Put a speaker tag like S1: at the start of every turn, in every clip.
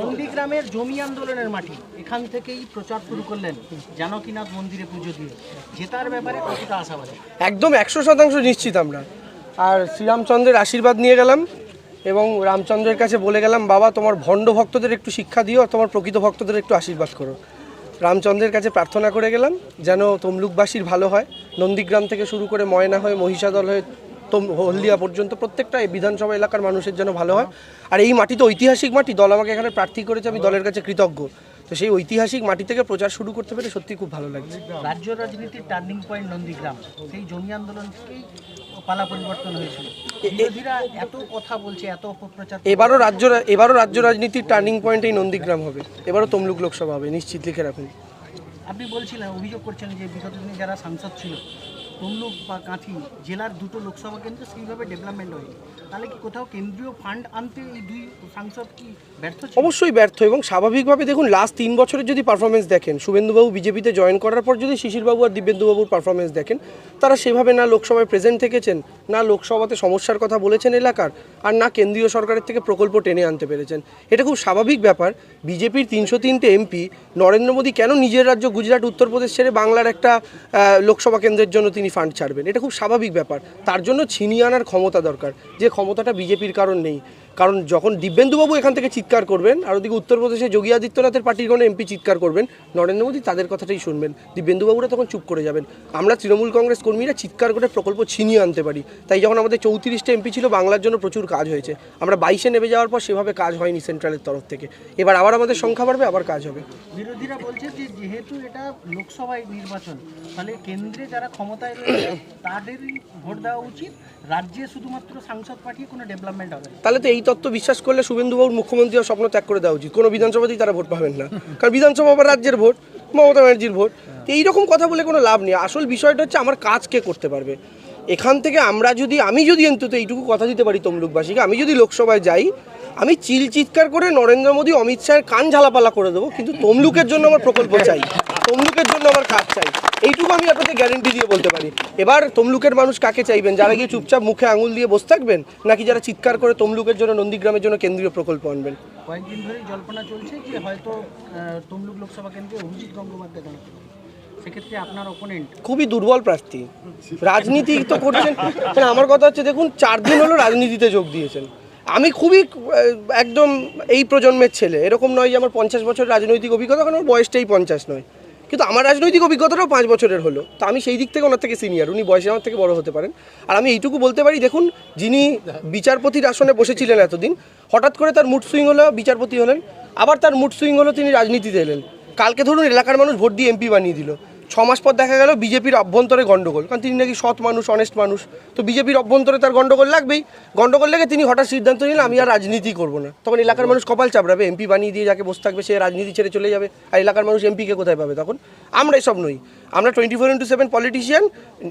S1: নন্দীগ্রামের জমি আন্দোলনের মাটি এখান থেকেই প্রচার শুরু করলেন জানকীনাথ মন্দিরে পুজো দিয়ে। জেতার ব্যাপারে কতটা আশাবাদী?
S2: একদম একশো শতাংশ নিশ্চিত আমরা। আর শ্রীরামচন্দ্রের আশীর্বাদ নিয়ে গেলাম এবং রামচন্দ্রের কাছে বলে গেলাম বাবা তোমার ভণ্ড ভক্তদের একটু শিক্ষা দিও আর তোমার প্রকৃত ভক্তদের একটু আশীর্বাদ করো। রামচন্দ্রের কাছে প্রার্থনা করে গেলাম যেন তমলুকবাসীর ভালো হয়। নন্দীগ্রাম থেকে শুরু করে ময়না হয়ে মহিষাদল হয়ে হলদিয়া পর্যন্ত প্রত্যেকটা বিধানসভা এলাকার মানুষের জন্য ভালো হয়। আর এই মাটি তো ঐতিহাসিক মাটি দল আমাকে এখানে প্রার্থী করেছে আমি দলের কাছে কৃতজ্ঞ। তো সেই ঐতিহাসিক মাটি থেকে প্রচার শুরু করতে পেরে সত্যি খুব ভালো লাগছে।
S1: রাজ্য রাজনীতির টার্নিং পয়েন্ট নন্দীগ্রাম। সেই জমি আন্দোলন পালা পরিবর্তন হয়েছিল। এত কথা বলছে এত অপপ্রচার
S2: এবারও রাজ্য এবারও রাজ্য রাজনীতির টার্নিং পয়েন্ট এই নন্দীগ্রাম হবে। এবারও তমলুক লোকসভা হবে নিশ্চিত লিখে রাখুন।
S1: আপনি বলছিলেন অভিযোগ করছেন যে বিগত দিনে যারা সাংসদ ছিল তমলুক বা কাঁথি জেলার দুটো লোকসভা কেন্দ্র সেইভাবে ডেভেলপমেন্ট হয়নি। তাহলে কি কোথাও কেন্দ্রীয় ফান্ড আনতে এই দুই সাংসদ কি ব্যর্থ
S2: অবশ্যই ব্যর্থ এবং স্বাভাবিকভাবে দেখুন লাস্ট তিন বছরের যদি পারফরমেন্স দেখেন, শুভেন্দুবাবু বিজেপিতে জয়েন করার পর যদি শিশিরবাবু আর দিব্যেন্দুবাবুর পারফরমেন্স দেখেন, তারা সেভাবে না লোকসভায় প্রেজেন্ট থেকেছেন, না লোকসভাতে সমস্যার কথা বলেছেন এলাকার, আর না কেন্দ্রীয় সরকারের থেকে প্রকল্প টেনে আনতে পেরেছেন। এটা খুব স্বাভাবিক ব্যাপার, বিজেপির তিনশো তিনটে এমপি নরেন্দ্র মোদী কেন নিজের রাজ্য গুজরাট, উত্তরপ্রদেশ ছেড়ে বাংলার একটা লোকসভা কেন্দ্রের জন্য তিনি ফান্ড ছাড়বেন। এটা খুব স্বাভাবিক ব্যাপার। তার জন্য ছিনিয়ে আনার ক্ষমতা দরকার। যে ক্ষমতাটা বিজেপির কারণ নেই। কারণ যখন দিব্যেন্দুবাবু এখান থেকে চিৎকার করবেন আর ওদিকে উত্তরপ্রদেশে যোগী আদিত্যনাথের পার্টির কোনো এমপি চিৎকার করবেন নরেন্দ্র মোদী তাদের কথাটাই শুনবেন। দিব্যেন্দুবাবুরা তখন চুপ করে যাবেন। আমরা তৃণমূল কংগ্রেস কর্মীরা চিৎকার করে প্রকল্প ছিনিয়ে আনতে পারি। তাই যখন আমাদের চৌত্রিশটা এমপি ছিল বাংলার জন্য প্রচুর কাজ হয়েছে। আমরা বাইশে নেমে যাওয়ার পর সেভাবে কাজ হয়নি সেন্ট্রালের তরফ থেকে। এবার আবার আমাদের সংখ্যা বাড়বে আবার কাজ হবে।
S1: বিরোধীরা বলছে যে যেহেতু এটা লোকসভায় নির্বাচন তাহলে কেন্দ্রে যারা ক্ষমতায় রয়েছে তাদেরই ভোট দেওয়া উচিত। রাজ্যে শুধুমাত্র সাংসদ পাঠিয়ে কোনো ডেভেলপমেন্ট হবে
S2: তাহলে তো এই তত্ত্ব বিশ্বাস করলে শুভেন্দুবাবুর মুখ্যমন্ত্রী স্বপ্ন ত্যাগ করে দেওয়া উচিত। কোনো বিধানসভাতেই তারা ভোট পাবেন না। কারণ বিধানসভা বা রাজ্যের ভোট, মমতা ব্যানার্জির ভোট, তো এইরকম কথা বলে কোনো লাভ নেই। আসল বিষয়টা হচ্ছে আমার কাজ কে করতে পারবে? এখান থেকে আমরা যদি, আমি যদি অন্তত এইটুকু কথা দিতে পারি তমলুকবাসীকে, আমি যদি লোকসভায় যাই আমি চিল চিৎকার করে নরেন্দ্র মোদী অমিত শাহের কান ঝালাপালা করে দেবো কিন্তু তমলুকের জন্য আমার প্রকল্প চাই। তমলুকের জন্য আমার কাজ চাই। এইটুকু আমি আপনাদের গ্যারেন্টি দিয়ে বলতে পারি। এবার তমলুকের মানুষ কাকে চাইবেন? যারা গিয়ে চুপচাপ মুখে আঙুল দিয়ে বসে থাকবেন নাকি যারা চিৎকার করে তমলুকের জন্য নন্দীগ্রামের জন্য কেন্দ্রীয় প্রকল্প আনবেন?
S1: কয়েকদিন ধরেই জল্পনা চলছে যে হয়তো তমলুক লোকসভা কেন্দ্রে অভিজিৎ গঙ্গোপাধ্যায় সেক্ষেত্রে আপনার অপোনেন্ট
S2: খুবই দুর্বল প্রার্থী। রাজনীতি তো করছেন। মানে আমার কথা হচ্ছে দেখুন চার দিন হলো রাজনীতিতে যোগ দিয়েছেন। আমি খুবই একদম এই প্রজন্মের ছেলে। এরকম নয় যে আমার পঞ্চাশ বছর রাজনৈতিক অভিজ্ঞতা, কারণ আমার বয়সটাই পঞ্চাশ নয়। কিন্তু আমার রাজনৈতিক অভিজ্ঞতাটাও পাঁচ বছরের হলো। তো আমি সেই দিক থেকে ওনার থেকে সিনিয়র উনি বয়সে আমার থেকে বড় হতে পারেন। আর আমি এইটুকু বলতে পারি, দেখুন, যিনি বিচারপতির আসনে বসেছিলেন এতদিন, হঠাৎ করে তার মুড সুইং হলো, বিচারপতি হলেন। আবার তার মুড সুইং হলো, তিনি রাজনীতিতে এলেন। কালকে ধরুন, এলাকার মানুষ ভোট দিয়ে এমপি বানিয়ে দিল। ছ মাস পর দেখা গেল বিজেপির অভ্যন্তরে গণ্ডগোল। কারণ তিনি নাকি সৎ মানুষ অনেস্ট মানুষ। তো বিজেপির অভ্যন্তরে তার গন্ডগোল লাগবেই। গন্ডগোল লেগে তিনি হঠাৎ সিদ্ধান্ত নিলেন, আমি আর রাজনীতি করব না। তখন এলাকার মানুষ কপাল চাপড়াবে এমপি বানিয়ে দিয়ে যাকে বসে থাকবে সে রাজনীতি ছেড়ে চলে যাবে। আর এলাকার মানুষ এমপিকে কোথায় পাবে তখন? আমরা এসব নই। আমরা twenty four into seven politician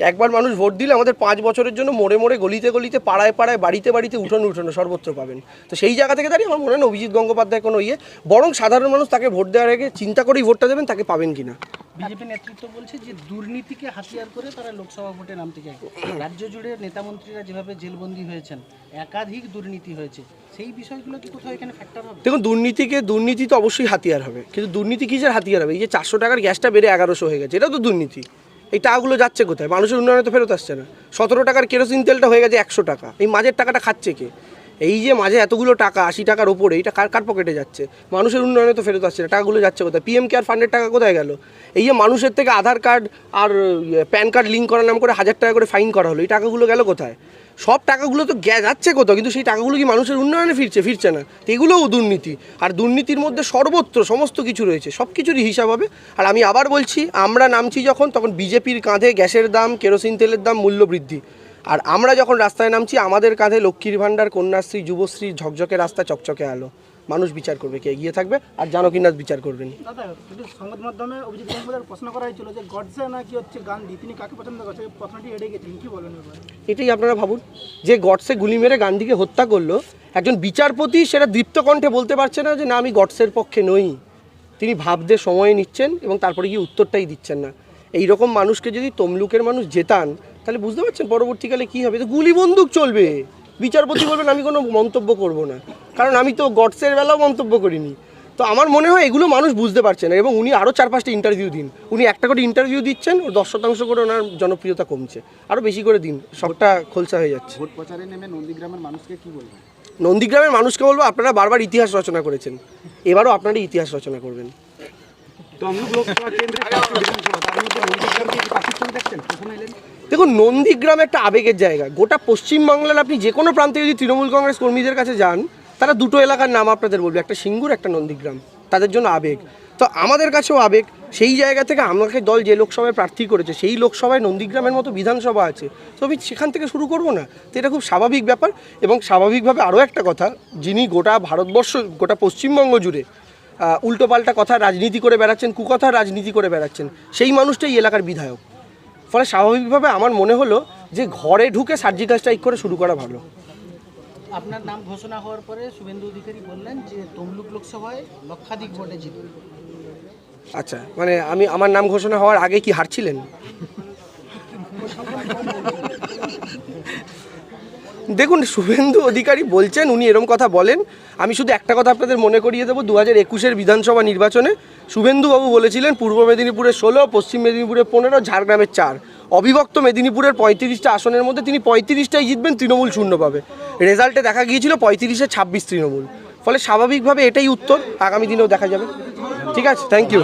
S2: একবার মানুষ ভোট দিলে আমাদের পাঁচ বছরের জন্য মোড়ে মোড়ে গলিতে গলিতে, পাড়ায় পাড়ায়, বাড়িতে বাড়িতে উঠোন উঠোনো সর্বত্র পাবেন। তো সেই জায়গা থেকে দাঁড়িয়ে আমার মনে হয় অভিজিৎ গঙ্গোপাধ্যায় কোনো ইয়ে বরং সাধারণ মানুষ তাকে ভোট দেওয়ার আগে চিন্তা করেই ভোটটা দেবেন, তাকে পাবেন কিনা।
S1: বিজেপি নেতৃত্ব বলছে যে দুর্নীতিকে হাতিয়ার করে তারা লোকসভা ভোটে নামতে চায় রাজ্য জুড়ে নেতামন্ত্রীরা যেভাবে জেলবন্দি হয়েছেন, একাধিক দুর্নীতি হয়েছে, সেই বিষয়গুলো কি কোথাও এখানে ফ্যাক্টর হবে?
S2: দেখুন, দুর্নীতিকে, দুর্নীতি তো অবশ্যই হাতিয়ার হবে, কিন্তু দুর্নীতি কিসের হাতিয়ার হবে? এই যে চারশো টাকার গ্যাসটা বেড়ে এগারোশো হয়ে গেছে, এটাও তো দুর্নীতি। এই টাকাগুলো যাচ্ছে কোথায়? মানুষের উন্নয়নে তো ফেরত আসছে না। সতেরো টাকার কেরোসিন তেলটা হয়ে গেছে একশো টাকা। এই মাঝের টাকাটা খাচ্ছে কে? এই যে মাঝে এতগুলো টাকা, আশি টাকার ওপরে এইটা কার কার পকেটে যাচ্ছে? মানুষের উন্নয়নে তো ফেরত আসছে না, টাকাগুলো যাচ্ছে কোথায়? পিএম কেয়ার ফান্ডের টাকা কোথায় গেল? এই যে মানুষের থেকে আধার কার্ড আর প্যান কার্ড লিঙ্ক করার নাম করে হাজার টাকা করে ফাইন করা হলো, এই টাকাগুলো গেল কোথায়? সব টাকাগুলো তো যাচ্ছে কোথাও, কিন্তু সেই টাকাগুলো কি মানুষের উন্নয়নে ফিরছে ফিরছে না? এগুলোও দুর্নীতি। আর দুর্নীতির মধ্যে সর্বত্র সমস্ত কিছু রয়েছে, সব কিছুরই হিসাব হবে। আর আমি আবার বলছি, আমরা নামছি যখন, তখন বিজেপির কাঁধে গ্যাসের দাম, কেরোসিন তেলের দাম, মূল্য বৃদ্ধি। আর আমরা যখন রাস্তায় নামছি আমাদের কাঁধে লক্ষ্মীর ভাণ্ডার কন্যাশ্রী যুবশ্রী ঝকঝকে রাস্তা চকচকে আলো। মানুষ বিচার করবে কে এগিয়ে থাকবে আর জানকীনাথ বিচার করবেন।
S3: দাদা সংবাদ মাধ্যমে অভিজিৎ গঙ্গোপাধ্যায়ের প্রশ্ন করা হয়েছিল যে গডসে নাকি হচ্ছে গান্ধী তিনি কাকে পছন্দ করছে প্রশ্নটি এড়ে গেছেন কি বলেন
S2: এটাই আপনারা ভাবুন যে গডসে গুলি মেরে গান্ধীকে হত্যা করল একজন বিচারপতি সেটা দীপ্ত কণ্ঠে বলতে পারছে না যে না আমি গডসের পক্ষে নই। তিনি ভাবতে সময় নিচ্ছেন এবং তারপরে গিয়ে উত্তরটাই দিচ্ছেন না। এই রকম মানুষকে যদি তমলুকের মানুষ জেতান তাহলে বুঝতে পারছেন পরবর্তীকালে কী হবে? তো গুলি বন্দুক চলবে। বিচারপতি বলবেন আমি কোনো মন্তব্য করব না। কারণ আমি তো গডসের বেলাও মন্তব্য করিনি। তো আমার মনে হয় এগুলো মানুষ বুঝতে পারছে না এবং উনি আরও চার পাঁচটা ইন্টারভিউ দিন। উনি একটা করে ইন্টারভিউ দিচ্ছেন ওর দশ শতাংশ করে ওনার জনপ্রিয়তা কমছে। আরও বেশি করে দিন সবটা খোলসা হয়ে যাচ্ছে।
S4: ভোট প্রচারে নেমে নন্দীগ্রামের মানুষকে কি বলবেন?
S2: নন্দীগ্রামের মানুষকে বলব আপনারা বারবার ইতিহাস রচনা করেছেন। এবারও আপনারা ইতিহাস রচনা করবেন।
S4: তমলুক লোকসভা কেন্দ্রে তার মধ্যে নন্দীগ্রামকে কি পার্থক্য দেখছেন প্রথমে এলেন।
S2: দেখুন নন্দীগ্রাম একটা আবেগের জায়গা। গোটা পশ্চিমবাংলার আপনি যে কোনো প্রান্তে যদি তৃণমূল কংগ্রেস কর্মীদের কাছে যান তারা দুটো এলাকার নাম আপনাদের বলবে। একটা সিঙ্গুর একটা নন্দীগ্রাম। তাদের জন্য আবেগ। তো আমাদের কাছেও আবেগ। সেই জায়গা থেকে আমাকে দল যে লোকসভায় প্রার্থী করেছে সেই লোকসভায় নন্দীগ্রামের মতো বিধানসভা আছে। তো আমি সেখান থেকে শুরু করব না। তো এটা খুব স্বাভাবিক ব্যাপার। এবং স্বাভাবিকভাবে আরও একটা কথা যিনি গোটা ভারতবর্ষ গোটা পশ্চিমবঙ্গ জুড়ে উল্টোপাল্টা কথা রাজনীতি করে বেড়াচ্ছেন কুকথা রাজনীতি করে বেড়াচ্ছেন সেই মানুষটাই এলাকার বিধায়ক। ফলে স্বাভাবিকভাবে আমার মনে হলো যে ঘরে ঢুকে সার্জিক্যাল স্ট্রাইক করে শুরু করা ভালো।
S1: আপনার নাম ঘোষণা হওয়ার পরে শুভেন্দু অধিকারী বললেন যে তমলুক লোকসভায় লক্ষাধিক ভোটে জিতবে।
S2: আচ্ছা মানে আমি আমার নাম ঘোষণা হওয়ার আগে কি হারছিলেন? দেখুন, শুভেন্দু অধিকারী বলছেন, উনি এরম কথা বলেন। আমি শুধু একটা কথা আপনাদের মনে করিয়ে দেবো দু হাজার একুশের বিধানসভা নির্বাচনে শুভেন্দুবাবু বলেছিলেন, পূর্ব মেদিনীপুরে ষোলো, পশ্চিম মেদিনীপুরে পনেরো ঝাড়গ্রামের চার। অবিভক্ত মেদিনীপুরের পঁয়ত্রিশটা আসনের মধ্যে তিনি পঁয়ত্রিশটাই জিতবেন, তৃণমূল শূন্য পাবে। রেজাল্টে দেখা গিয়েছিল পঁয়ত্রিশে ছাব্বিশ তৃণমূল। ফলে স্বাভাবিকভাবে এটাই উত্তর, আগামী দিনেও দেখা যাবে। ঠিক আছে থ্যাংক ইউ